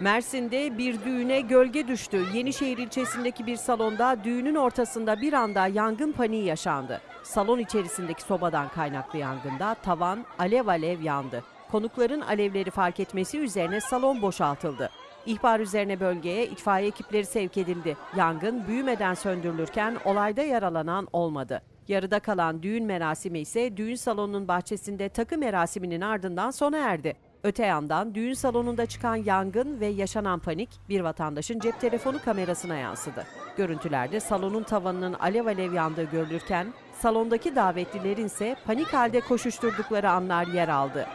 Mersin'de bir düğüne gölge düştü. Yenişehir ilçesindeki bir salonda düğünün ortasında bir anda yangın paniği yaşandı. Salon içerisindeki sobadan kaynaklı yangında tavan alev alev yandı. Konukların alevleri fark etmesi üzerine salon boşaltıldı. İhbar üzerine bölgeye itfaiye ekipleri sevk edildi. Yangın büyümeden söndürülürken olayda yaralanan olmadı. Yarıda kalan düğün merasimi ise düğün salonunun bahçesinde takı merasiminin ardından sona erdi. Öte yandan düğün salonunda çıkan yangın ve yaşanan panik bir vatandaşın cep telefonu kamerasına yansıdı. Görüntülerde salonun tavanının alev alev yandığı görülürken salondaki davetlilerin ise panik halde koşuşturdukları anlar yer aldı.